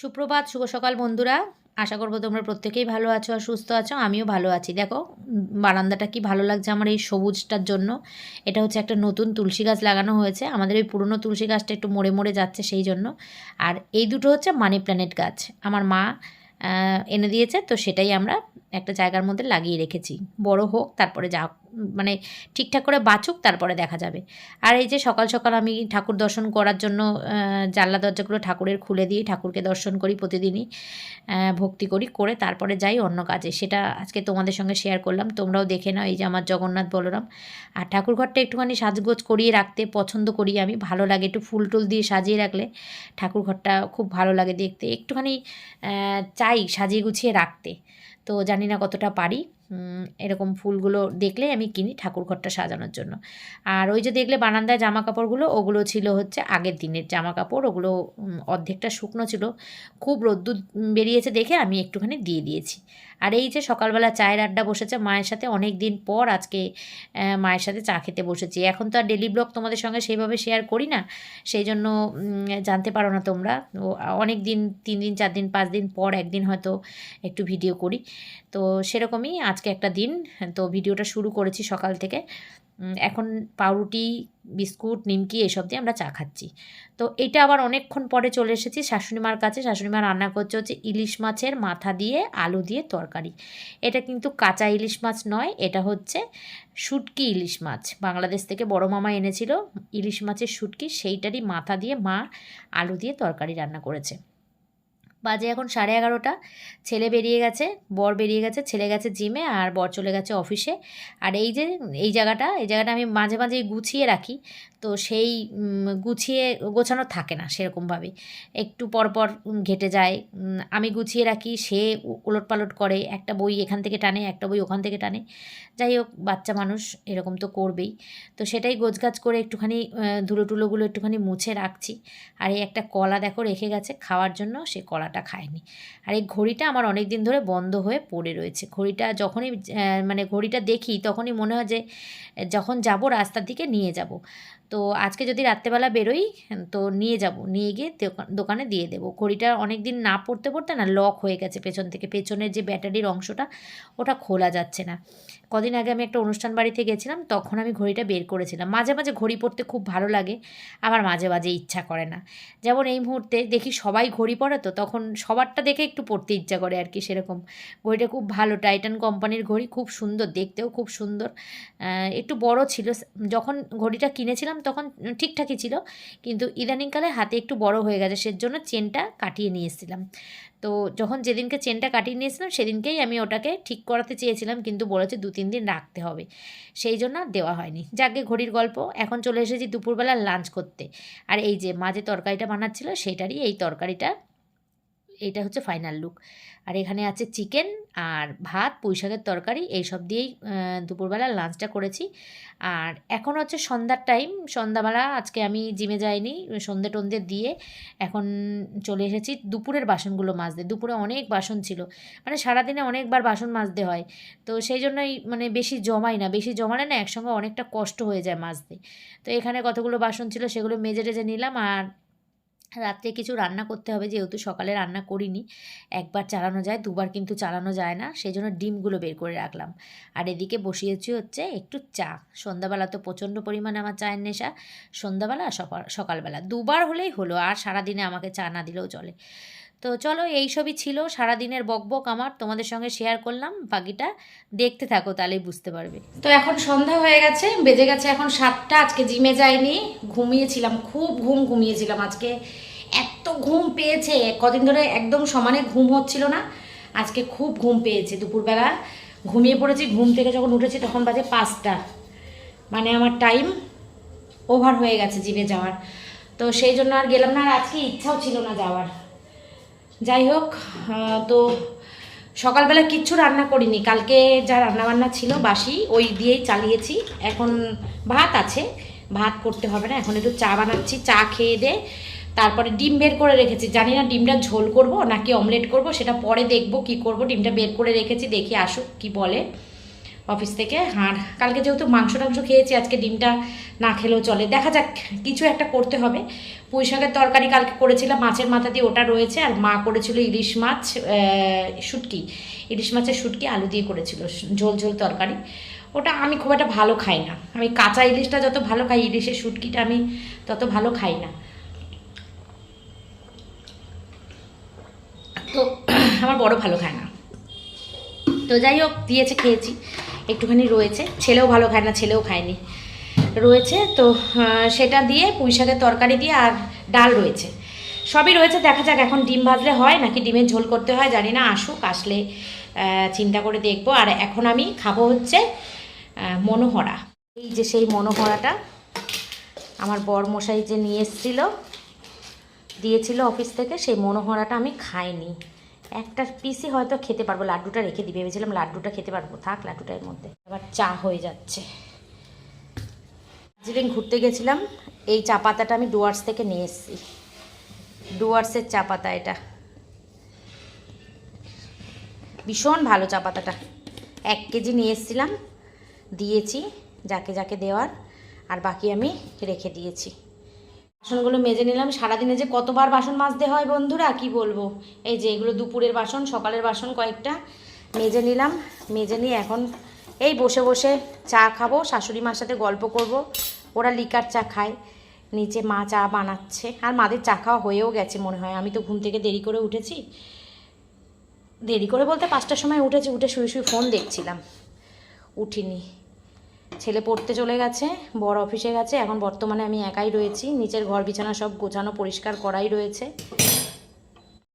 সুপ্রভাত, শুভ সকাল বন্ধুরা। আশা করব তোমরা প্রত্যেকেই ভালো আছো আর সুস্থ আছো, আমিও ভালো আছি। দেখো, বারান্দাটা কি ভালো লাগছে আমার এই সবুজটার জন্য। এটা হচ্ছে একটা নতুন তুলসী গাছ লাগানো হয়েছে। আমাদের ওই পুরনো তুলসী গাছটা একটু মরে মরে যাচ্ছে সেই জন্য। আর এই দুটো হচ্ছে মানি প্ল্যানেট গাছ। আমার মা এনে দিয়েছে, তো সেটাই আমরা একটা জায়গার মধ্যে লাগিয়ে রেখেছি। বড় হোক, তারপরে যা মানে ঠিকঠাক করে বাঁচুক, তারপরে দেখা যাবে। আর এই যে সকাল সকাল আমি ঠাকুর দর্শন করার জন্য জানলা দরজাগুলো ঠাকুরের খুলে দিয়ে ঠাকুরকে দর্শন করি প্রতিদিনই ভক্তি করি, করে তারপরে যাই অন্য কাজে। সেটা আজকে তোমাদের সঙ্গে শেয়ার করলাম। তোমরাও দেখে নাও এই যে আমার জগন্নাথ বলরাম। আর ঠাকুর ঘরটা একটুখানি সাজগোজ করিয়ে রাখতে পছন্দ করি আমি। ভালো লাগে একটু ফুল টুল দিয়ে সাজিয়ে রাখলে ঠাকুর ঘরটা খুব ভালো লাগে দেখতে। একটুখানি চাই সাজিয়ে গুছিয়ে রাখতে। তো জানি না কতটা পারি। এরকম ফুলগুলো দেখলে আমি কিনি ঠাকুর ঘরটা সাজানোর জন্য। আর ওই যে দেখলে বারান্দায় জামা কাপড়গুলো ওগুলো ছিল হচ্ছে আগের দিনের জামা কাপড় ওগুলো অর্ধেকটা শুকনো ছিল। খুব রোদ্দুর বেরিয়েছে দেখে আমি একটুখানি দিয়ে দিয়েছি। আর এই যে সকালবেলা চায়ের আড্ডা বসেছে মায়ের সাথে অনেক দিন পর আজকে মায়ের সাথে চা খেতে বসেছি। এখন তো আর ডেলি ব্লগ তোমাদের সঙ্গে সেইভাবে শেয়ার করি না সেই জন্য জানতে পারো না তোমরা। অনেক দিন তিন দিন, চার দিন, পাঁচ দিন পর একদিন হয়তো একটু ভিডিও করি। তো সেরকমই আজকে একটা দিন, তো ভিডিওটা শুরু করেছি সকাল থেকে। এখন পাউরুটি, বিস্কুট, নিমকি এসব দিয়ে আমরা চা খাচ্ছি। তো এটা আবার অনেকক্ষণ পরে চলে এসেছি শাশুড়িমার কাছে। শাশুড়িমা রান্না করছে হচ্ছে ইলিশ মাছের মাথা দিয়ে, আলু দিয়ে তরকারি। এটা কিন্তু কাঁচা ইলিশ মাছ নয়, এটা হচ্ছে শুটকি ইলিশ মাছ। বাংলাদেশ থেকে বড় মামা এনেছিল ইলিশ মাছের শুটকি, সেইটারই মাথা দিয়ে মা আলু দিয়ে তরকারি রান্না করেছে। বাজে এখন সাড়ে এগারোটা। ছেলে বেরিয়ে গেছে, বর বেরিয়ে গেছে, ছেলে গেছে জিমে আর বর চলে গেছে অফিসে আর এই যে, এই জায়গাটা এই জায়গাটা আমি মাঝে মাঝে গুছিয়ে রাখি। তো সেই গুছিয়ে গোছানো থাকে না সেরকমভাবে। একটু পরপর ঘেটে যায়। আমি গুছিয়ে রাখি, সে ওলটপালট করে। একটা বই এখান থেকে টানে, একটা বই ওখান থেকে টানে। যাই হোক, বাচ্চা মানুষ, এরকম তো করবেই। তো সেটাই গোছগাছ করে একটুখানি ধুলো টুলোগুলো একটুখানি মুছে রাখছি। আর এই একটা কলা দেখো, রেখে গেছে। খাওয়ার জন্য সে কলাটা খায়নি আর এই ঘড়িটা আমার অনেক দিন ধরে বন্ধ হয়ে পড়ে রয়েছে। ঘড়িটা যখনই মানে ঘড়িটা দেখি তখনই মনে হয় যে, যখন যাব রাস্তার দিকে নিয়ে যাব। তো আজকে যদি রাত্রেবেলা বেরোই, তো নিয়ে যাব। নিয়ে গিয়ে দোকানে দিয়ে দেবো। ঘড়িটা অনেক দিন না পড়তে পড়তে না লক হয়ে গেছে পেছন থেকে। পেছনের যে ব্যাটারির অংশটা, ওটা খোলা যাচ্ছে না। কদিন আগে আমি একটা অনুষ্ঠান বাড়িতে গেছিলাম, তখন আমি ঘড়িটা বের করেছিলাম। মাঝে মাঝে ঘড়ি পরতে খুব ভালো লাগে, আবার মাঝে মাঝে ইচ্ছা করে না। যেমন এই মুহূর্তে দেখি সবাই ঘড়ি পরে তো, তখন সবারটা দেখে একটু পড়তে ইচ্ছা করে আর কি সেরকম। ঘড়িটা খুব ভালো টাইটান কোম্পানির ঘড়ি, খুব সুন্দর, দেখতেও খুব সুন্দর। একটু বড় ছিল, যখন ঘড়িটা কিনেছিলাম তখন ঠিকঠাকই ছিল। কিন্তু ইদানিংকালে হাতে একটু বড় হয়ে গেছে, সেজন্য চেনটা কাটিয়ে নিয়ে এসেছিলাম। তো যখন যেদিনকে চেনটা কাটিয়ে নিয়েছিলাম সেদিনকেই আমি ওটাকে ঠিক করাতে চেয়েছিলাম, কিন্তু বলেছে দু, তিন দিন রাখতে হবে। সেই জন্য দেওয়া হয়নি। যাকে ঘড়ির গল্প, এখন চলে এসেছি দুপুরবেলা লাঞ্চ করতে। আর এই যে মাঝে তরকারিটা বানাচ্ছিল, সেটারই এই তরকারিটা এইটা হচ্ছে ফাইনাল লুক আর এখানে আছে চিকেন আর ভাত পুঁই শাকের তরকারি, এইসব দিয়েই দুপুরবেলা লাঞ্চটা করেছি। আর এখন হচ্ছে সন্ধ্যার টাইম সন্ধ্যাবেলা আজকে আমি জিমে যাইনি, সন্ধে টন্ধে দিয়ে এখন চলে এসেছি দুপুরের বাসনগুলো মাজতে। দুপুরে অনেক বাসন ছিল মানে সারাদিনে অনেকবার বাসন মাজতে হয়। তো সেই জন্যই মানে বেশি জমাই না, বেশি জমালে না একসঙ্গে অনেকটা কষ্ট হয়ে যায় মাজতে। তো এখানে কতগুলো বাসন ছিল সেগুলো মেজে টেজে নিলাম আর রাত্রে কিছু রান্না করতে হবে, যেহেতু সকালে রান্না করিনি। একবার চালানো যায়, দুবার কিন্তু চালানো যায় না সেই জন্য ডিমগুলো বের করে রাখলাম। আর এদিকে বসিয়েছি হচ্ছে একটু চা। সন্ধ্যাবেলা তো প্রচণ্ড পরিমাণে আমার চায়ের নেশা। সন্ধ্যাবেলা, সকাল, সকালবেলা। দুবার হলেই হলো, আর সারাদিনে আমাকে চা না দিলেও চলে। তো চলো এই সবই ছিল। সারাদিনের বকবক আমার, তোমাদের সঙ্গে শেয়ার করলাম। বাকিটা দেখতে থাকো, তাহলেই বুঝতে পারবে। তো এখন সন্ধ্যা হয়ে গেছে, বেজে গেছে এখন সাতটা, আজকে জিমে যাইনি, ঘুমিয়েছিলাম, খুব ঘুম ঘুমিয়েছিলাম আজকে। এত ঘুম পেয়েছে, কদিন ধরে একদম সমানে ঘুম হচ্ছিল না, আজকে খুব ঘুম পেয়েছে দুপুরবেলা। ঘুমিয়ে পড়েছি, ঘুম থেকে যখন উঠেছি তখন বাজে পাঁচটা। মানে আমার টাইম ওভার হয়ে গেছে জিমে যাওয়ার। তো সেই জন্য আর গেলাম না, আর আজকে ইচ্ছাও ছিল না যাওয়ার। যাই হোক তো সকালবেলা কিচ্ছু রান্না করিনি। কালকে যা রান্নাবান্না ছিল বাসি, ওই দিয়েই চালিয়েছি। এখন ভাত আছে, ভাত করতে হবে না। এখন একটু চা বানাচ্ছি, চা খেয়ে দে। তারপরে ডিম বের করে রেখেছি। জানি না ডিমটা ঝোল করব নাকি অমলেট করব, সেটা পরে দেখব কি করব। ডিমটা বের করে রেখেছি, দেখি আসুক কি বলে। অফিস থেকে। আর কালকে যেহেতু মাংস টাংস খেয়েছি, আজকে ডিমটা না খেলেও চলে। দেখা যাক, কিছু একটা করতে হবে। পুঁই শাকের তরকারি কালকে করেছিলাম, মাছের মাথা দিয়ে ওটা রয়েছে। আর মা করেছিল ইলিশ মাছ শুটকি। ইলিশ মাছের শুটকি, আলু দিয়ে করেছিল, ঝোল ঝোল তরকারি। ওটা আমি খুব একটা ভালো খাই না। আমি কাঁচা ইলিশটা যত ভালো খাই, ইলিশের শুটকিটা আমি তত ভালো খাই না। তো, আমার বড় ভালো খায় না। তো যাই হোক, দিয়েছে, খেয়েছি। একটুখানি রয়েছে। ছেলেও ভালো খায় না, ছেলেও খায়নি। রয়েছে তো সেটা দিয়ে পুঁই শাকের তরকারি দিয়ে আর ডাল রয়েছে। সবই রয়েছে, দেখা যাক এখন ডিম ভাজলে হয় নাকি ডিমের ঝোল করতে হয়, জানি না, আসুক, আসলে চিন্তা করে দেখব। আর এখন আমি খাব হচ্ছে মনোহরা। এই যে সেই মনোহরাটা আমার বর মশাই যে নিয়ে এসেছিল, দিয়েছিল অফিস থেকে, সেই মনোহরাটা আমি খাইনি। একটা পিসি হয়তো খেতে পারব, লাড্ডুটা রেখে দিই ভেবেছিলাম লাড্ডুটা খেতে পারব। থাক, লাড্ডুটার মধ্যে। আবার চা হয়ে যাচ্ছে। দার্জিলিং ঘুরতে গেছিলাম। এই চা পাতাটা আমি ডুয়ার্স থেকে নিয়ে এসেছি। ডুয়ার্সের চা পাতা এটা। ভীষণ ভালো চা পাতাটা। এক কেজি নিয়ে এসেছিলাম। দিয়েছি, যাকে যাকে দেওয়ার। আর বাকি আমি রেখে দিয়েছি। বাসনগুলো মেজে নিলাম। সারাদিনে যে কতবার বাসন মাজতে হয় বন্ধুরা, কি বলব? এই যে এগুলো দুপুরের বাসন, সকালের বাসন কয়েকটা মেজে নিলাম। মেজে নিয়ে এখন এই বসে বসে চা খাব। শাশুড়ি মার সাথে গল্প করব। ওরা লিকার চা খায়। নিচে মা চা বানাচ্ছে। আর মাদের চা খাওয়া হয়েও গেছে মনে হয়। আমি তো ঘুম থেকে দেরি করে উঠেছি। দেরি করে বলতে পাঁচটার সময় উঠেছি। উঠে শুয়ে শুয়ে ফোন দেখছিলাম। উঠিনি। ছেলে পড়তে চলে গেছে বড় অফিসে গেছে, এখন বর্তমানে আমি একাই রয়েছি, নিচের ঘর বিছানা সব গোছানো, পরিষ্কার করাই রয়েছে।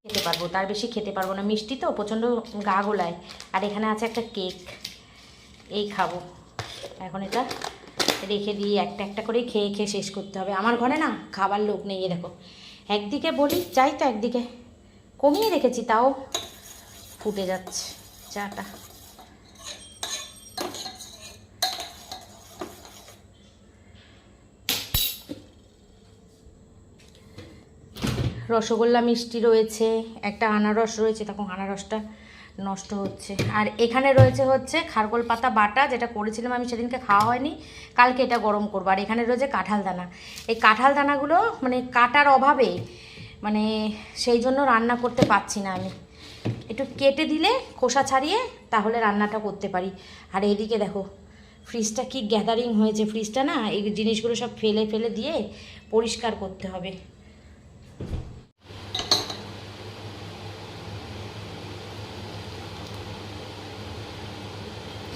খেতে পারব, তার বেশি খেতে পারব না। মিষ্টি তো, প্রচণ্ড গা গোলায়। আর এখানে আছে একটা কেক, এই খাব। এখন এটা রেখে দিয়ে একটা একটা করেই খেয়ে খেয়ে শেষ করতে হবে। আমার ঘরে না খাবার লোক নেই দেখো। একদিকে বলি চাই তো একদিকে। কমিয়ে রেখেছি, তাও ফুটে যাচ্ছে চাটা। রসগোল্লা মিষ্টি রয়েছে, একটা আনারস রয়েছে, তখন আনারসটা নষ্ট হচ্ছে। আর এখানে রয়েছে হচ্ছে খারকোল পাতা বাটা, যেটা করেছিলাম আমি সেদিনকে খাওয়া হয়নি, কালকে এটা গরম করব। আর এখানে রয়েছে কাঁঠাল দানা। এই কাঁঠাল দানাগুলো মানে কাটার অভাবে মানে সেই জন্য রান্না করতে পারছি না আমি। একটু কেটে দিলে, খোসা ছাড়িয়ে তাহলে রান্নাটা করতে পারি। আর এদিকে দেখো, ফ্রিজটা কি গ্যাদারিং হয়েছে। ফ্রিজটা না, এই জিনিসগুলো সব ফেলে ফেলে দিয়ে পরিষ্কার করতে হবে।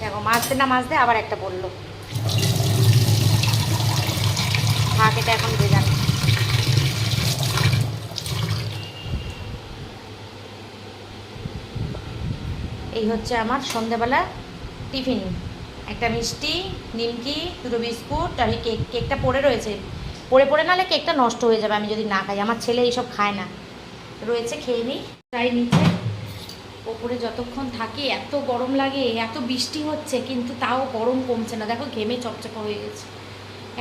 দেখো মাছতে না মাছতে আবার একটা বলল। থাক এটা এখন ভেজান এই হচ্ছে আমার সন্ধেবেলা টিফিন। একটা মিষ্টি, নিমকি, দুটো বিস্কুট, আর কেক কেকটা পড়ে রয়েছে। পড়ে পড়ে নালে কেকটা নষ্ট হয়ে যাবে, আমি যদি না খাই। আমার ছেলে এইসব খায় না। রয়েছে, খেয়ে নিই তাই নিচে। ওপরে যতক্ষণ থাকি, এত গরম লাগে, এত বৃষ্টি হচ্ছে, কিন্তু তাও গরম কমছে না। দেখো, ঘেমে চপচপা হয়ে গেছে।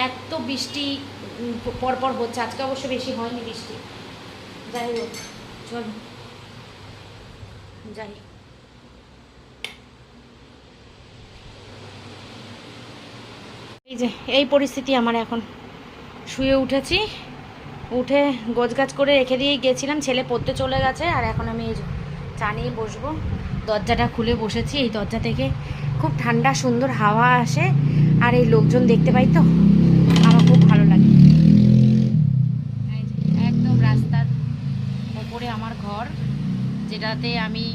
এত বৃষ্টি পরপর হচ্ছে। আজকে অবশ্য বেশি হয়নি বৃষ্টি। যাই হোক, চল। যাই। এই যে, এই পরিস্থিতি আমার এখন। শুয়ে উঠেছি। উঠে গোছগাছ করে রেখে দিয়ে গেছিলাম। ছেলে পড়তে চলে গেছে, আর এখন আমি এই চা নিয়ে বসবো। দরজাটা খুলে বসেছি, এই দরজা থেকে খুব ঠান্ডা, সুন্দর হাওয়া আসে, আর এই লোকজন দেখতে পাই তো, আমার খুব ভালো লাগে। একদম রাস্তার ওপরে আমার ঘর, যেটাতে আমি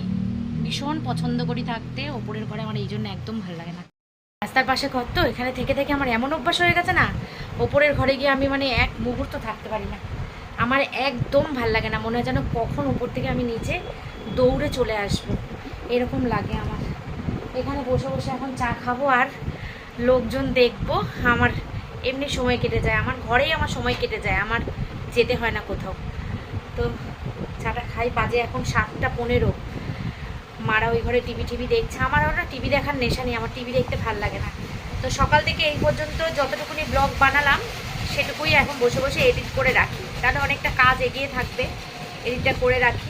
ভীষণ পছন্দ করি থাকতে, ওপরের ঘরে আমার এই জন্য একদম ভালো লাগে না। রাস্তার পাশে ঘর তো, এখানে থেকে থেকে আমার এমন অভ্যাস হয়ে গেছে না, ওপরের ঘরে গিয়ে আমি মানে এক মুহূর্ত থাকতে পারি না। আমার একদম ভালো লাগে না, মনে হয় যেন কখন উপর থেকে আমি নিচে দৌড়ে চলে আসব। এরকম লাগে আমার। এখানে বসে বসে এখন চা খাব আর লোকজন দেখব। আমার এমনি সময় কেটে যায়। আমার ঘরেই আমার সময় কেটে যায়। আমার যেতে হয় না কোথাও। তো চাটা খাই। বাজে এখন সাতটা পনেরো। মারা ওই ঘরে টিভি টিভি দেখছে। আমার ওটা টিভি দেখার নেশা নেই। আমার টিভি দেখতে ভালো লাগে না। তো সকাল থেকে এই পর্যন্ত যতটুকুনি ব্লগ বানালাম, সেটুকুই এখন বসে বসে এডিট করে রাখি। তাহলে অনেকটা কাজ এগিয়ে থাকবে। এডিটটা করে রাখি।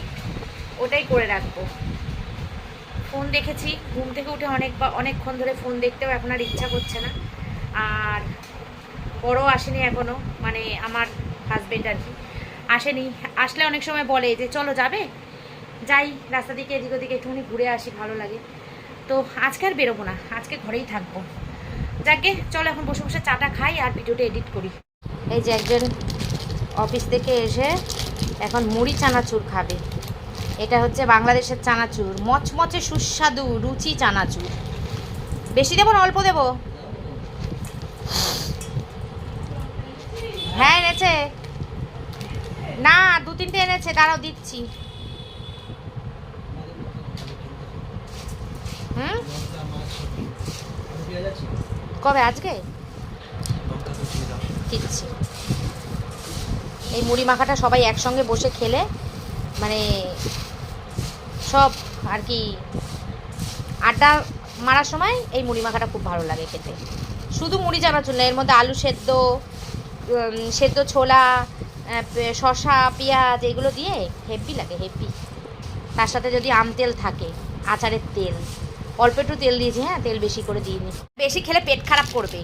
ওটাই করে রাখব। ফোন দেখেছি, ঘুম থেকে উঠে অনেক বা, অনেকক্ষণ ধরে ফোন দেখতেও এখন আর ইচ্ছা করছে না। আর বড় আসেনি এখনও মানে আমার হাজবেন্ড আর কি। আসেনি, আসলে অনেক সময় বলে যে, চলো যাবে? যাই, রাস্তা দিকে, এদিক ওদিকে একটুখানি ঘুরে আসি, ভালো লাগে। তো আজকে আর বেরোবো না, আজকে ঘরেই থাকব। যাকে চলো এখন বসে বসে চাটা খাই আর ভিডিওটা এডিট করি। এই যে একজন অফিস থেকে এসে এখন মুড়ি চানাচুর খাবে। এটা হচ্ছে বাংলাদেশের চানাচুর। মচমচে সুস্বাদু, রুচি চানাচুর। বেশি দেবো না, অল্প দেবো? হ্যাঁ এনেছে। না, দু তিনটে এনেছে, দাঁড়াও, দিচ্ছি। হুম? কবে, আজকে? দিচ্ছি। এই মুড়ি মাখাটা সবাই একসঙ্গে বসে খেলে মানে সব আর কি আড্ডা মারার সময় এই মুড়ি মাখাটা খুব ভালো লাগে খেতে। শুধু মুড়ি চানাচুর না, এর মধ্যে আলু সেদ্ধ সেদ্ধ ছোলা শসা, পেঁয়াজ এগুলো দিয়ে হেভি লাগে, হেভি। তার সাথে যদি আম তেল থাকে, আচারের তেল, অল্প একটু তেল দিয়েছি হ্যাঁ তেল বেশি করে দিইনি। বেশি খেলে পেট খারাপ করবে।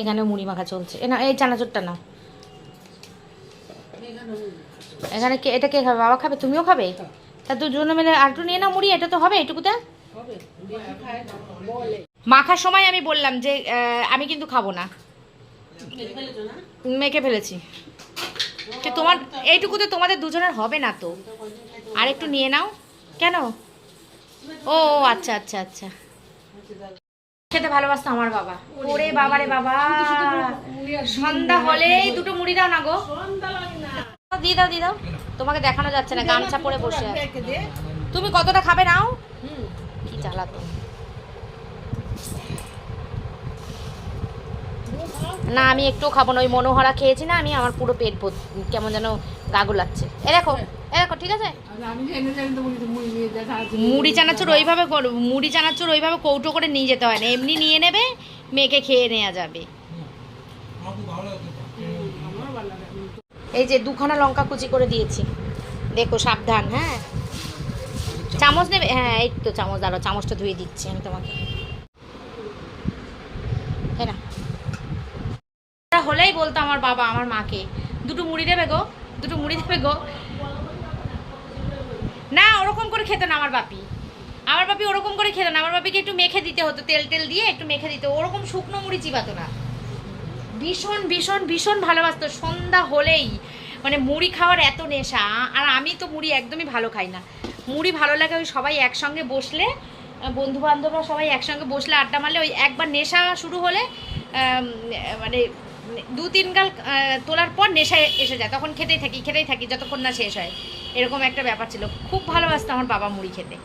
এখানে মুড়ি মাখা চলছে। না, এই চানাচুরটা না এখানে কে, এটা কে খাবে? বাবা খাবে? তুমিও খাবে? তা দুজনে মিলে আর একটু নিয়ে নাও মুড়ি, এটা তো হবে, এটুকুতে? মাখার সময় আমি বললাম যে আমি কিন্তু খাব না। মেখে ফেলেছি। তো তোমার, এইটুকুতে তোমাদের দুজনের হবে না তো? আর একটু নিয়ে নাও। কেন? ও আচ্ছা আচ্ছা আচ্ছা। খেতে ভালোবাসতো আমার বাবা। ওরে বাবারে বাবা। সন্ধ্যা হলেই দুটো মুড়ি দাও না গো। দিয়ে দাও দিয়ে দাও। তোমাকে দেখানো যাচ্ছে না গামছা পরে বসে আছে। তুমি কতটা খাবে নাও? কি জ্বালাতো না আমি একটু খাব না ওই মনোহরা খেয়েছি না আমি আমার পুরো পেট কেমন যেন গাগু লাগছে এ দেখো এ দেখো ঠিক আছে? মুড়ি চানাচুর ওইভাবে মুড়ি চানাচুর ওইভাবে কৌটো করে নিয়ে যেতে হয় না এমনি নিয়ে নেবে মেয়েকে খেয়ে নেওয়া যাবে। এই যে দুখানা লঙ্কা কুচি করে দিয়েছি। দেখো, সাবধান হ্যাঁ? চামচ নেবে হ্যাঁ এই তো চামচ দাঁড়ো চামচটা ধুয়ে দিচ্ছি আমি তোমাকে। হ্যাঁ হলেই বলতো আমার বাবা, আমার মাকে। দুটো মুড়ি দেবে গো, দুটো মুড়ি দেবে গো। না, ওরকম করে খেত না আমার বাপি। আমার বাপি ওরকম করে খেত না, আমার বাপিকে একটু মেখে দিতে হতো, তেল টেল দিয়ে একটু মেখে দিতে, ওরকম শুকনো মুড়ি চিবাতো না। ভীষণ ভীষণ ভীষণ ভালোবাসতো। সন্ধ্যা হলেই। মানে মুড়ি খাওয়ার এত নেশা, আর আমি তো মুড়ি একদমই ভালো খাই না। মুড়ি ভালো লাগে ওই সবাই একসঙ্গে বসলে বন্ধু বান্ধবরা সবাই একসঙ্গে বসলে আড্ডা মারলে ওই একবার নেশা শুরু হলে মানে দু তিন গাল তোলার পর নেশা এসে যায়। তখন খেতেই থাকি খেতেই থাকি, যতক্ষণ না শেষ হয়। এরকম একটা ব্যাপার ছিল। খুব ভালোবাসতো আমার বাবা মুড়ি খেতে।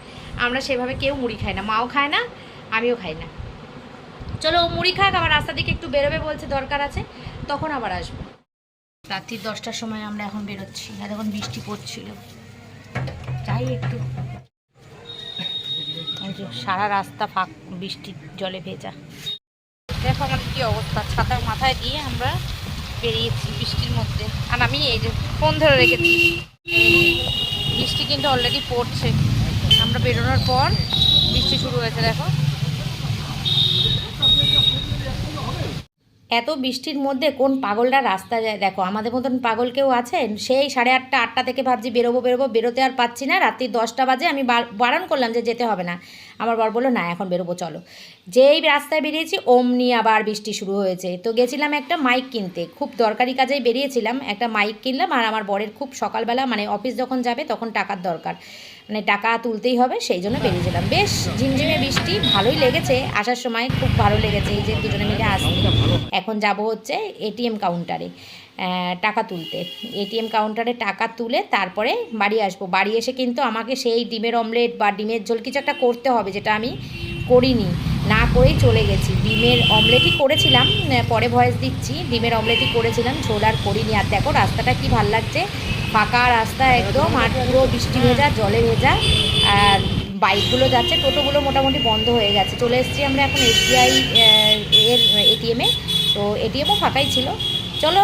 আমরা সেভাবে কেউ মুড়ি খাই না। মাও খায় না, আমিও খাই না। চলো ও মুড়ি খাক, আবার রাস্তা দিকে একটু বেরোবে বলছে, দরকার আছে। তখন আবার আসব। রাত্রির দশটার সময় আমরা এখন বেরোচ্ছি। আর এখন বৃষ্টি পড়ছিল। যাই একটু। সারা রাস্তা ফাঁক, বৃষ্টির জলে ভেজা। দেখো আমাদের কি অবস্থা। ছাতা মাথায় দিয়ে আমরা বেরিয়েছি বৃষ্টির মধ্যে। আর আমি এই যে ফোন ধরে রেখেছি। বৃষ্টি কিন্তু অলরেডি পড়ছে। আমরা বেরোনোর পর বৃষ্টি শুরু হয়েছে, দেখো। এত বৃষ্টির মধ্যে কোন পাগলটা রাস্তা যায়? দেখো, আমাদের মতন পাগল কেউ আছেন? সেই সাড়ে আটটা আটটা থেকে ভাবছি বেরোবো বেরোবো, বেরোতে আর পাচ্ছি না। রাত্রি দশটা বাজে, আমি বার- বারণ করলাম যে যেতে হবে না। আমার বর বলল, না, এখন বেরোবো, চলো। যেই রাস্তায় বেরিয়েছি, অমনি আবার বৃষ্টি শুরু হয়েছে। তো গেছিলাম একটা মাইক কিনতে। খুব দরকারি কাজেই বেরিয়েছিলাম, একটা মাইক কিনলাম। আর আমার বরের খুব সকালবেলা মানে অফিস যখন যাবে, তখন টাকার দরকার। মানে টাকা তুলতেই হবে সেই জন্য বেরিয়েছিলাম বেশ ঝিমঝিমে বৃষ্টি ভালোই লেগেছে। আসার সময় খুব ভালো লেগেছে এই যে দুজনে মিলে আসছি। এখন যাব হচ্ছে এটিএম কাউন্টারে টাকা তুলতে। এটিএম কাউন্টারে টাকা তুলে তারপরে বাড়ি আসব। বাড়ি এসে কিন্তু আমাকে সেই ডিমের অমলেট বা ডিমের ঝোল কিছু একটা করতে হবে যেটা আমি করিনি। না করেই চলে গেছি। ডিমের অমলেটই করেছিলাম পরে ভয়েস দিচ্ছি। ডিমের অমলেটই করেছিলাম ঝোল আর করিনি। আর দেখো রাস্তাটা কি ভালো লাগছে। ফাঁকা রাস্তা একদম, আর পুরো বৃষ্টি ভেজা, জলে ভেজা, আর বাইকগুলো যাচ্ছে, টোটোগুলো মোটামুটি বন্ধ হয়ে গেছে। চলে এসেছি আমরা এখন এসবিআই এর এটিএমে তো এটিএমও ফাঁকাই ছিল। চলো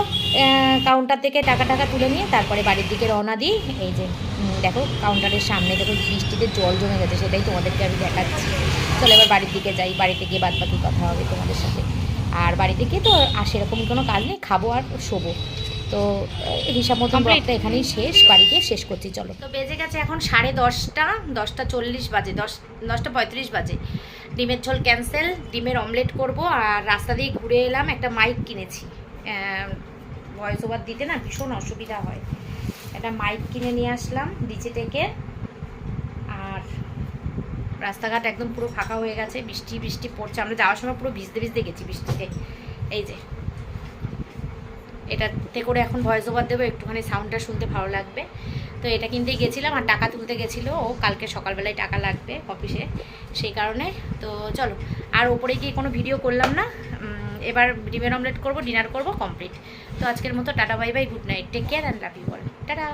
কাউন্টার থেকে টাকা টাকা তুলে নিয়ে তারপরে বাড়ির দিকে রওনা দিই। এই যে দেখো কাউন্টারের সামনে দেখো বৃষ্টিতে জল জমে গেছে, সেটাই তোমাদেরকে আমি দেখাচ্ছি। চলো, এবার বাড়ির দিকে যাই। বাড়িতে গিয়ে বাদ বাকি কথা হবে তোমাদের সাথে। আর বাড়িতে গিয়ে তো আর সেরকম কোনো কাজ নেই, খাব আর শোবো। তো হিসাব মতন ব্লগটা এখানেই শেষ বাড়ি গিয়ে শেষ করছি চলো। তো বেজে গেছে এখন সাড়ে দশটা দশটা চল্লিশ বাজে দশ দশটা পঁয়ত্রিশ বাজে। ডিমের ঝোল ক্যান্সেল ডিমের অমলেট করব আর রাস্তা দিয়ে ঘুরে এলাম একটা মাইক কিনেছি। ভয়েস ওভার দিতে না ভীষণ অসুবিধা হয়। একটা মাইক কিনে নিয়ে আসলাম নিচে থেকে। আর রাস্তাঘাট একদম পুরো ফাঁকা হয়ে গেছে বৃষ্টি বৃষ্টি পড়ছে। আমরা যাওয়ার সময় পুরো ভিজতে ভিজতে গেছি বৃষ্টিতে। এই যে এটাতে করে এখন ভয়েস ওভার দেবো, একটুখানি সাউন্ডটা শুনতে ভালো লাগবে। তো এটা কিনতে গেছিলাম আর টাকা তুলতে গেছিল, ও কালকে সকালবেলায় টাকা লাগবে অফিসে সেই কারণে। তো চলো, আর ওপরে গিয়ে কোনো ভিডিও করলাম না। এবার ডিমের অমলেট করব ডিনার করব কমপ্লিট তো আজকের মতো tata bye bye good night take care and love you all tata!